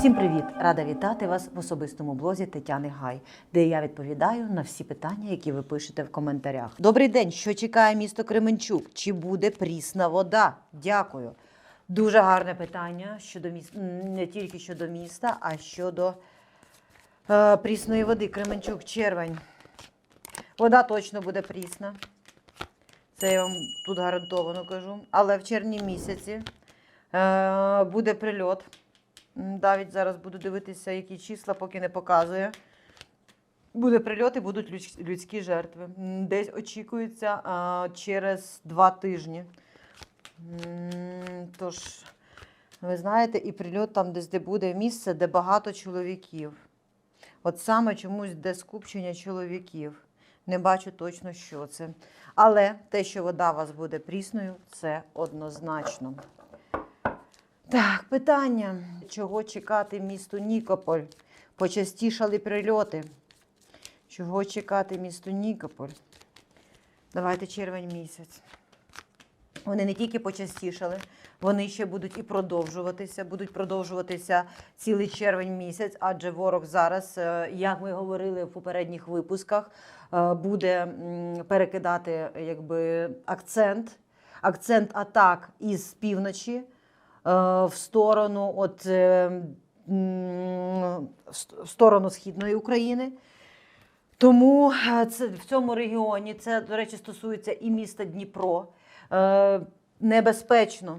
Всім привіт! Рада вітати вас в особистому блозі Тетяни Гай, де я відповідаю на всі питання, які ви пишете в коментарях. Добрий день! Що чекає місто Кременчук? Чи буде прісна вода? Дякую. Дуже гарне питання щодо міста, не тільки щодо міста, а щодо е, прісної води. Кременчук, червень. Вода точно буде прісна. Це я вам тут гарантовано кажу. Але в червні місяці е, буде прильот. Навіть зараз буду дивитися, які числа, поки не показує. Буде прильот і будуть людські жертви. Десь очікується а, через два тижні. Тож, ви знаєте, і прильот там десь де буде місце, де багато чоловіків. От саме чомусь де скупчення чоловіків. Не бачу точно, що це. Але те, що вода у вас буде прісною, це однозначно. Так, питання. Чого чекати місту Нікополь? Почастішали прильоти. Чого чекати місту Нікополь? Давайте червень місяць. Вони не тільки почастішали, вони ще будуть і продовжуватися. Будуть продовжуватися цілий червень місяць, адже ворог зараз, е, як ми говорили в попередніх випусках, е, буде перекидати якби, акцент, акцент атак із півночі в сторону, от, е, в сторону Східної України. Тому е, це в цьому регіоні це, до речі, стосується і міста Дніпро. Е, небезпечно,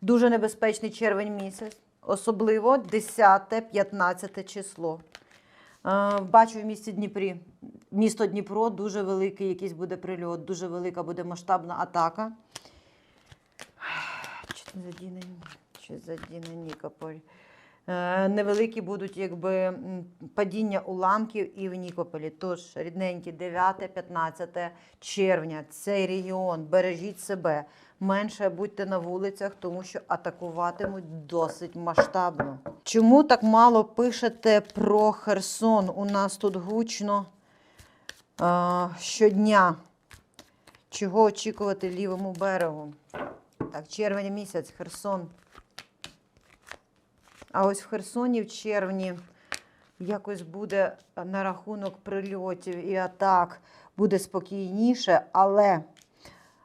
дуже небезпечний червень місяць, особливо 10-15 число. Е, бачу в місті Дніпрі. Місто Дніпро дуже великий, якийсь буде прильот, дуже велика буде масштабна атака. Чи чи задіне Нікополь. Е, Невеликі будуть якби падіння уламків і в Нікополі. Тож, рідненькі, 9-15 червня, цей регіон, бережіть себе. Менше будьте на вулицях, тому що атакуватимуть досить масштабно. Чому так мало пишете про Херсон? У нас тут гучно е, щодня. Чого очікувати лівому берегу? Так, червень місяць, Херсон. А ось в Херсоні в червні якось буде на рахунок прильотів і атак буде спокійніше, але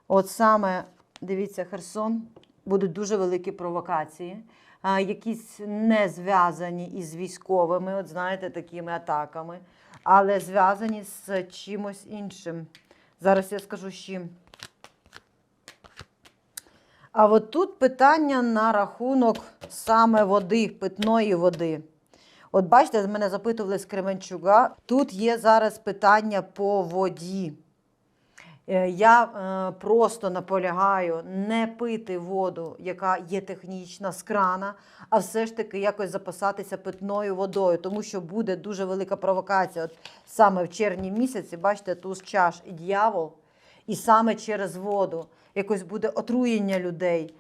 от саме дивіться, Херсон будуть дуже великі провокації, якісь не зв'язані із військовими, от знаєте, такими атаками, але зв'язані з чимось іншим. Зараз я скажу з чим. А от тут питання на рахунок саме води, питної води. От бачите, мене запитували з Кременчуга. Тут є зараз питання по воді. Е, Я е, просто наполягаю не пити воду, яка є технічна з крана, а все ж таки якось запасатися питною водою, тому що буде дуже велика провокація. От саме в червні місяці, бачите, туз чаш і дьявол, і саме через воду якось буде отруєння людей.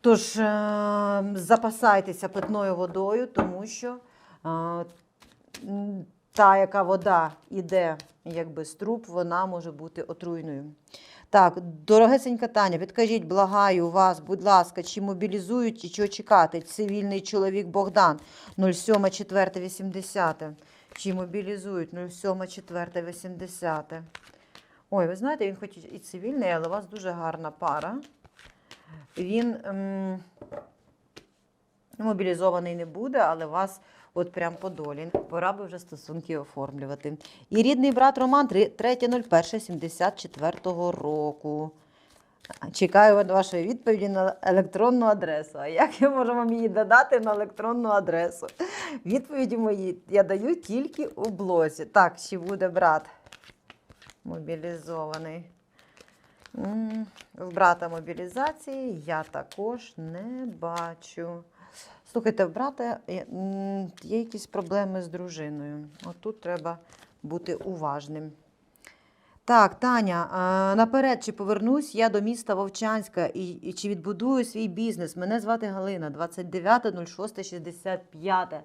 Тож е, запасайтеся питною водою, тому що е, та, яка вода йде якби з труб, вона може бути отруйною. Так, дорогесенька Таня, підкажіть, благаю вас, будь ласка, чи мобілізують і чого чекати? Цивільний чоловік Богдан 07.4.80. Чи мобілізують 07.4.80. Ой, ви знаєте, він хоч і цивільний, але у вас дуже гарна пара. Він ем, мобілізований не буде, але вас от прям по долі. Пора би вже стосунки оформлювати. І рідний брат Роман 3.01.74 року. Чекаю вашої відповіді на електронну адресу. А як я можу вам її додати на електронну адресу? Відповіді мої я даю тільки у блозі. Так, чи буде брат мобілізований? В брата мобілізації я також не бачу. Слухайте, в брата є, якісь проблеми з дружиною. От тут треба бути уважним. Так, Таня, наперед, чи повернусь я до міста Вовчанська і, і чи відбудую свій бізнес? Мене звати Галина, 29.06.65.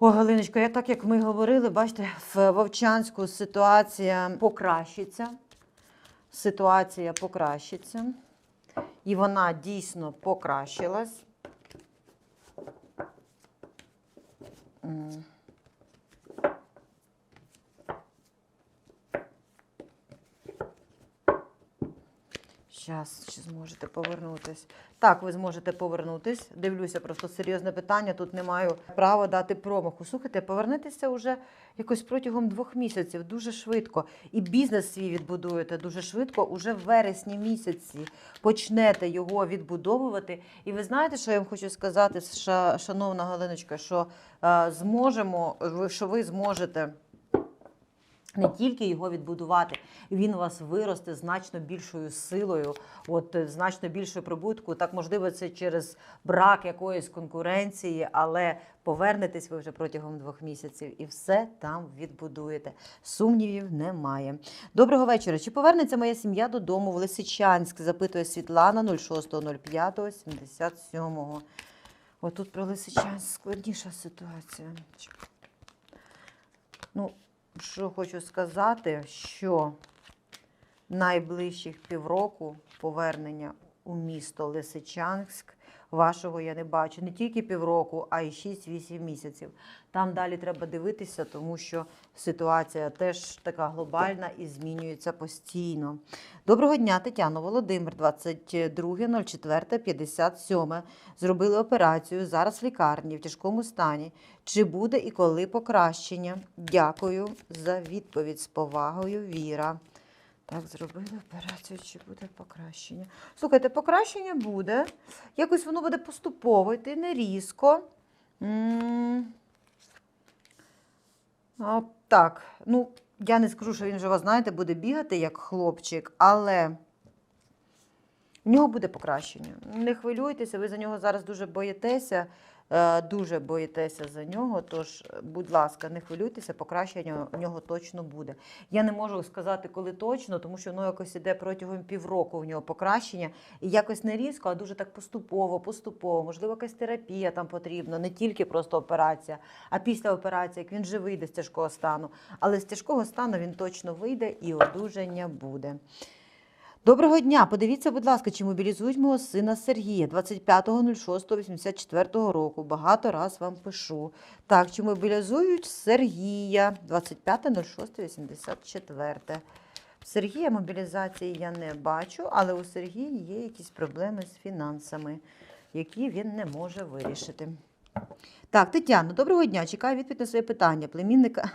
О, Галиночко, я так як ми говорили, бачите, в Вовчанську ситуація покращиться. Ситуація покращиться. І вона дійсно покращилась. Зараз, чи зможете повернутись? Так, ви зможете повернутись. Дивлюся, просто серйозне питання. Тут не маю права дати промаху. Слухайте, повернетеся вже якось протягом двох місяців, дуже швидко. І бізнес свій відбудуєте дуже швидко. Уже в вересні місяці почнете його відбудовувати. І ви знаєте, що я вам хочу сказати, ша- шановна Галиночка, що е, зможемо, що ви зможете не тільки його відбудувати, він у вас виросте значно більшою силою, от е, значно більшою прибутку. Так можливо, це через брак якоїсь конкуренції, але повернетесь ви вже протягом двох місяців і все там відбудуєте. Сумнівів немає. Доброго вечора. Чи повернеться моя сім'я додому в Лисичанськ? Запитує Світлана 06.05.77. Отут про Лисичанськ складніша ситуація. Ну, що хочу сказати, що найближчих півроку повернення у місто Лисичанськ вашого я не бачу. Не тільки півроку, а й 6-8 місяців. Там далі треба дивитися, тому що ситуація теж така глобальна і змінюється постійно. Доброго дня, Тетяно Володимир, 22.04.57. Зробили операцію. Зараз в лікарні в тяжкому стані. Чи буде і коли покращення? Дякую за відповідь з повагою, Віра. Так, зробили операцію, чи буде покращення? Слухайте, покращення буде. Якось воно буде поступово йти, не різко. М. Так, ну, я не скажу, що він же, ви знаєте, буде бігати як хлопчик, але в нього буде покращення. Не хвилюйтеся, ви за нього зараз дуже боїтеся. Е, Дуже боїтеся за нього, тож, е, будь ласка, не хвилюйтеся, покращення у нього точно буде. Я не можу сказати, коли точно, тому що воно якось іде протягом півроку у нього покращення. І якось не різко, а дуже так поступово, поступово. Можливо, якась терапія там потрібна, не тільки просто операція, а після операції, як він же вийде з тяжкого стану. Але з тяжкого стану він точно вийде і одужання буде. Доброго дня. Подивіться, будь ласка, чи мобілізують мого сина Сергія 25.06.84 року. Багато раз вам пишу. Так, чи мобілізують Сергія 25.06.84. Сергія мобілізації я не бачу, але у Сергія є якісь проблеми з фінансами, які він не може вирішити. Так, Тетяно, доброго дня. Чекаю відповідь на своє питання. Племінника.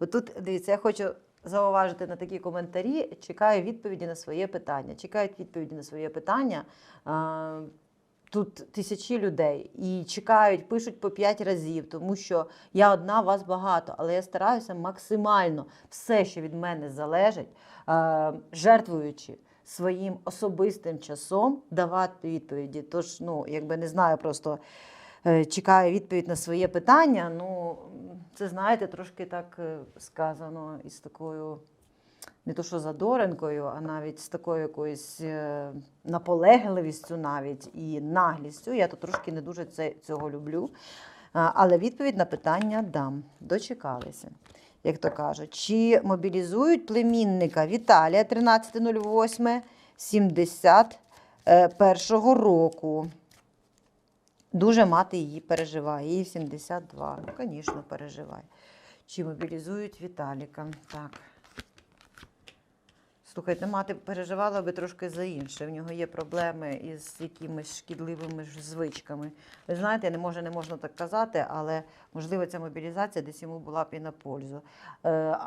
Отут, дивіться, я хочу зауважити на такі коментарі. Чекаю відповіді на своє питання. Чекають відповіді на своє питання. Тут тисячі людей і чекають, пишуть по п'ять разів, тому що я одна, вас багато, але я стараюся максимально все, що від мене залежить, жертвуючи своїм особистим часом, давати відповіді. Тож, ну, якби не знаю, просто е, чекаю відповідь на своє питання. Ну, це знаєте, трошки так е, сказано із такою. Не то, що задоренкою, а навіть з такою якоюсь е, наполегливістю навіть і наглістю. Я то трошки не дуже це, цього люблю. Але відповідь на питання дам. Дочекалися, як то кажуть. Чи мобілізують племінника Віталія 13.08.71 року? Дуже мати її переживає. Їй 72. Ну, звісно, переживає. Чи мобілізують Віталіка? Так. Слухайте, мати переживала би трошки за інше. В нього є проблеми із якимись шкідливими ж звичками. Ви знаєте, не може, не можна так казати, але можливо ця мобілізація десь йому була б і на пользу. Е,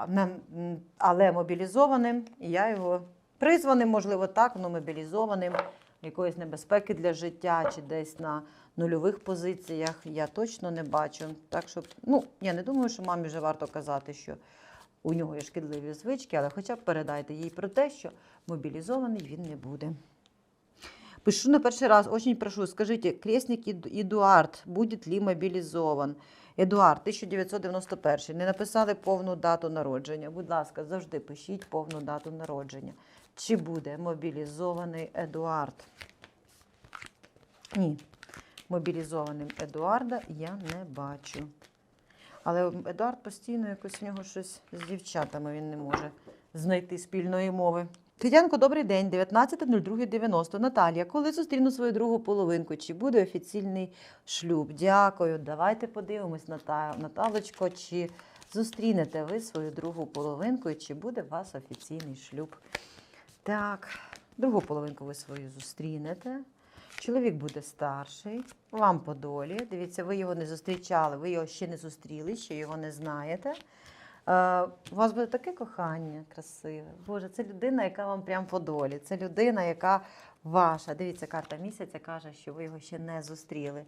але мобілізованим я його призваним, можливо, так, але мобілізованим якоїсь небезпеки для життя чи десь на нульових позиціях я точно не бачу. Так що, ну, я не думаю, що мамі вже варто казати, що у нього є шкідливі звички, але хоча б передайте їй про те, що мобілізований він не буде. Пишу на перший раз, очень прошу, скажите, крестник Эду- Эдуард будет ли мобілізован? Едуард, 1991. Не написали повну дату народження. Будь ласка, завжди пишіть повну дату народження. Чи буде мобілізований Едуард? Ні. Мобілізованим Едуарда я не бачу. Але Едуард постійно якось в нього щось з дівчатами він не може знайти спільної мови. Тетянко, добрий день, 19.02.90. Наталія, коли зустріну свою другу половинку, чи буде офіційний шлюб? Дякую. Давайте подивимось, Наталочко, чи зустрінете ви свою другу половинку, і чи буде у вас офіційний шлюб? Так, другу половинку ви свою зустрінете. Чоловік буде старший, вам по долі. Дивіться, ви його не зустрічали, ви його ще не зустріли, ще його не знаєте. Е, у вас буде таке кохання красиве. Боже, це людина, яка вам прям по долі. Це людина, яка ваша. Дивіться, карта місяця каже, що ви його ще не зустріли.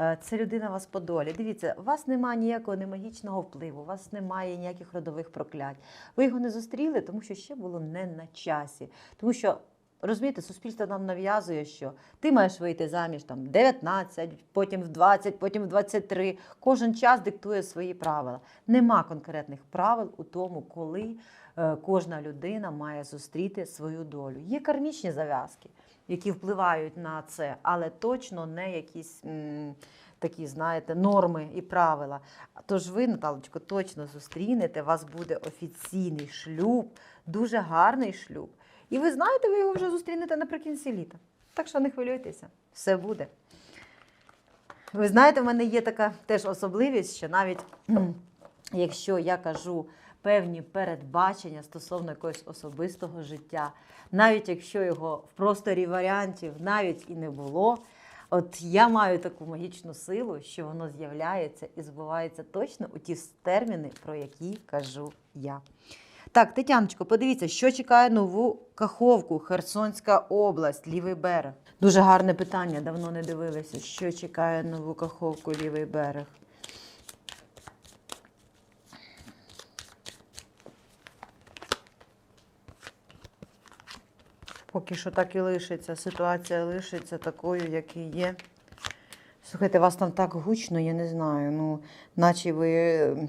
Е, Це людина вас по долі. Дивіться, у вас немає ніякого не магічного впливу, у вас немає ніяких родових проклять. Ви його не зустріли, тому що ще було не на часі. Тому що. Розумієте, суспільство нам нав'язує, що ти маєш вийти заміж там 19, потім в 20, потім в 23. Кожен час диктує свої правила. Нема конкретних правил у тому, коли е, кожна людина має зустріти свою долю. Є кармічні зав'язки, які впливають на це, але точно не якісь м, такі, знаєте, норми і правила. Тож ви, Наталочко, точно зустрінете, у вас буде офіційний шлюб, дуже гарний шлюб. І ви знаєте, ви його вже зустрінете наприкінці літа. Так що не хвилюйтеся, все буде. Ви знаєте, в мене є така теж особливість, що навіть якщо я кажу певні передбачення стосовно якогось особистого життя, навіть якщо його в просторі варіантів навіть і не було, от я маю таку магічну силу, що воно з'являється і збувається точно у ті терміни, про які кажу я. Так, Тетяночко, подивіться, що чекає нову Каховку, Херсонська область, лівий берег. Дуже гарне питання, давно не дивилися. Що чекає нову Каховку, лівий берег? Поки що так і лишиться. Ситуація лишиться такою, як і є. Слухайте, вас там так гучно, я не знаю. Ну, наче ви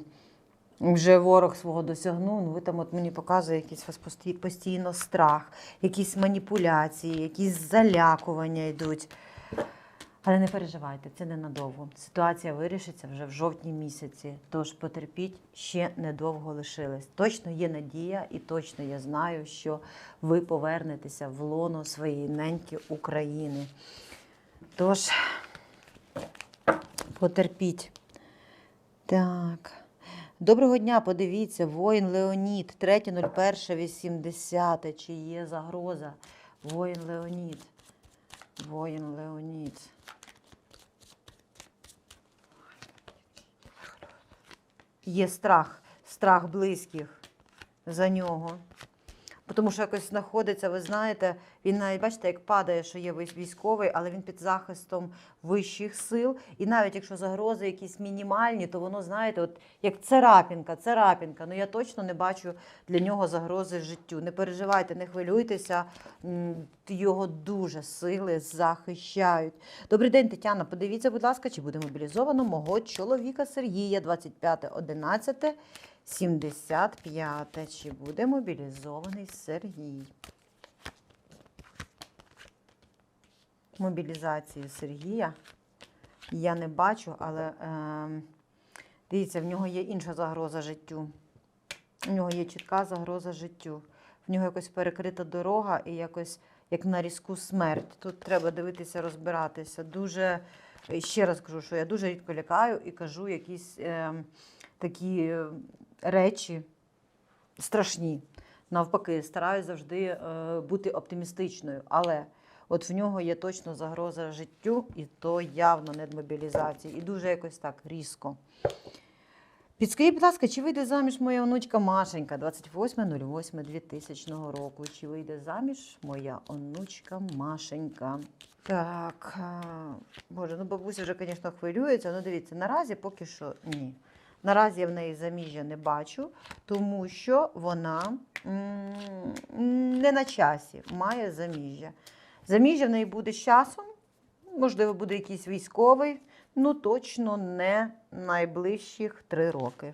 вже ворог свого досягнув. Ну, ви там от мені показує якийсь вас постійно страх, якісь маніпуляції, якісь залякування йдуть. Але не переживайте, це ненадовго. Ситуація вирішиться вже в жовтні місяці. Тож потерпіть, ще недовго лишилось. Точно є надія, і точно я знаю, що ви повернетеся в лоно своєї неньки України. Tож потерпіть. Так. Доброго дня, подивіться, воїн Леонід, 3.01.80. Чи є загроза? Воїн Леонід. Воїн Леонід. Є страх, страх близьких за нього. Тому що якось знаходиться, ви знаєте, він навіть бачите, як падає, що є військ- військовий, але він під захистом вищих сил. І навіть якщо загрози якісь мінімальні, то воно, знаєте, от як царапінка, царапінка. Ну я точно не бачу для нього загрози життю. Не переживайте, не хвилюйтеся, його дуже сили захищають. Добрий день, Тетяна. Подивіться, будь ласка, чи буде мобілізовано мого чоловіка Сергія, 25.11. 75. Чи буде мобілізований Сергій? Мобілізації Сергія я не бачу, але е, дивіться, в нього є інша загроза життю. У нього є чітка загроза життю. В нього якось перекрита дорога і якось як на різку смерть. Тут треба дивитися, розбиратися. Дуже, ще раз кажу, що я дуже рідко лякаю і кажу якісь е, такі речі страшні. Навпаки, стараюсь завжди е, бути оптимістичною. Але от в нього є точно загроза життю, і то явно не мобілізації. І дуже якось так різко. Підскажіть, будь ласка, чи вийде заміж моя онучка Машенька 28.08.2000 року? Чи вийде заміж моя онучка Машенька? Так, боже, ну бабуся вже, звісно, хвилюється. Ну, дивіться, наразі поки що ні. Наразі я в неї заміжжя не бачу, тому що вона не на часі має заміжжя. Заміжжя в неї буде з часом, можливо, буде якийсь військовий, ну точно не найближчих три роки.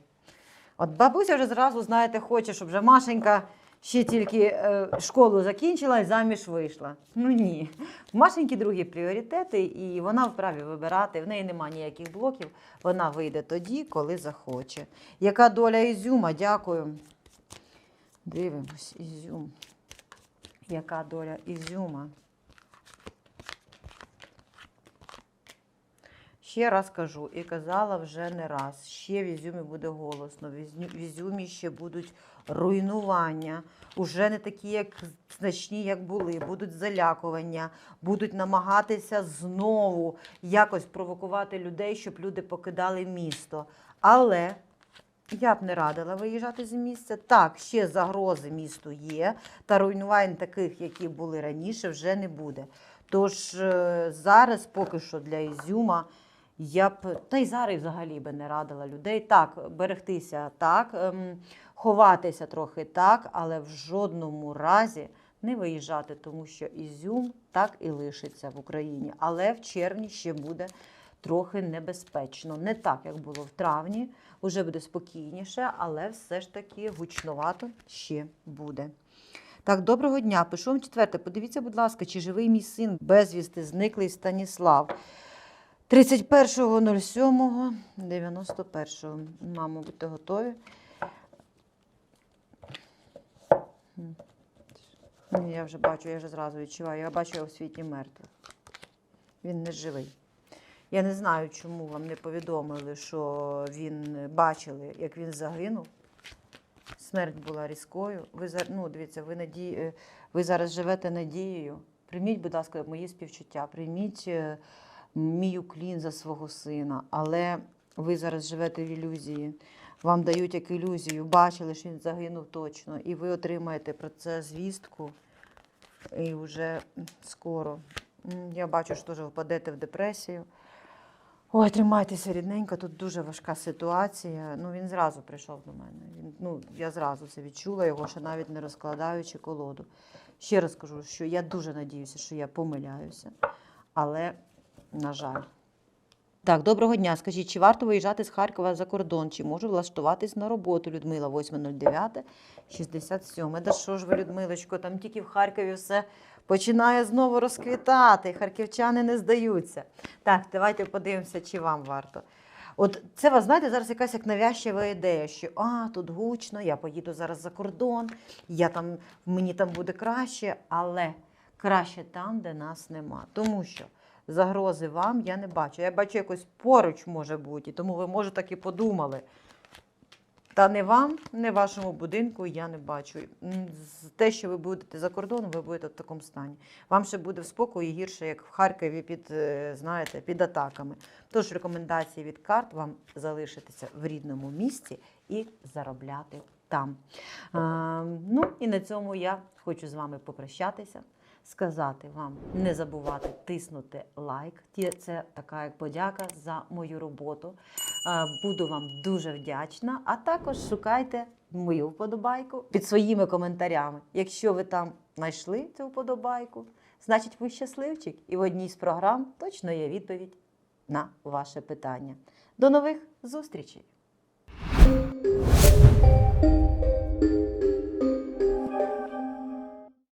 От бабуся вже зразу, знаєте, хоче, щоб вже Машенька ще тільки е, школу закінчила і заміж вийшла. Ну ні. Машеньки другі пріоритети, і вона вправі вибирати. В неї немає ніяких блоків. Вона вийде тоді, коли захоче. Яка доля Ізюма? Дякую. Дивимось, Ізюм. Яка доля Ізюма? Ще раз кажу, і казала вже не раз. Ще в Ізюмі буде голосно. В Ізюмі ще будуть руйнування. Уже не такі, як значні, як були. Будуть залякування, будуть намагатися знову якось провокувати людей, щоб люди покидали місто. Але я б не радила виїжджати з місця. Так, ще загрози місту є, та руйнувань таких, які були раніше, вже не буде. Тож е, зараз поки що для Ізюма я б, та й зараз взагалі би не радила людей. Так, берегтися так, ем, ховатися трохи так, але в жодному разі не виїжджати, тому що Ізюм так і лишиться в Україні. Але в червні ще буде трохи небезпечно. Не так, як було в травні, вже буде спокійніше, але все ж таки гучновато ще буде. Так, доброго дня. Пишу вам четверте. Подивіться, будь ласка, чи живий мій син безвісти, зниклий Станіслав. 31.07.91. Мамо, будьте готові. Я вже бачу, я вже зразу відчуваю. Я бачу його в світі мертвих. Він не живий. Я не знаю, чому вам не повідомили, що він бачили, як він загинув. Смерть була різкою. Ви ну, дивіться, ви наді... е, ви зараз живете надією. Прийміть, будь ласка, мої співчуття, прийміть е, мій уклін за свого сина, але ви зараз живете в ілюзії. Вам дають як ілюзію, бачили, що він загинув точно, і ви отримаєте про це звістку. І вже скоро. Я бачу, що теж впадете в депресію. Ой, тримайтеся рідненько, тут дуже важка ситуація. Ну, він зразу прийшов до мене. Він, ну, я зразу це відчула його, ще навіть не розкладаючи колоду. Ще раз кажу, що я дуже надіюся, що я помиляюся, але, на жаль. Так, доброго дня. Скажіть, чи варто виїжджати з Харкова за кордон? Чи можу влаштуватись на роботу? Людмила 809 67. Да що ж ви, Людмилочко, там тільки в Харкові все починає знову розквітати. Харківчани не здаються. Так, давайте подивимося, чи вам варто. От це вас знаєте, зараз якась як навязчива ідея, що а, тут гучно, я поїду зараз за кордон, я там, мені там буде краще, але краще там, де нас нема. Тому що загрози вам я не бачу. Я бачу якось поруч може бути, тому ви може так і подумали. Та не вам, не вашому будинку я не бачу. Те, що ви будете за кордоном, ви будете в такому стані. Вам ще буде в спокої гірше, як в Харкові під, е, знаєте, під атаками. Тож рекомендації від карт вам залишитися в рідному місці і заробляти там. А, ну і на цьому я хочу з вами попрощатися. Сказати вам не забувати тиснути лайк. Це така як подяка за мою роботу. Буду вам дуже вдячна. А також шукайте мою вподобайку під своїми коментарями. Якщо ви там знайшли цю вподобайку, значить ви щасливчик. І в одній з програм точно є відповідь на ваше питання. До нових зустрічей!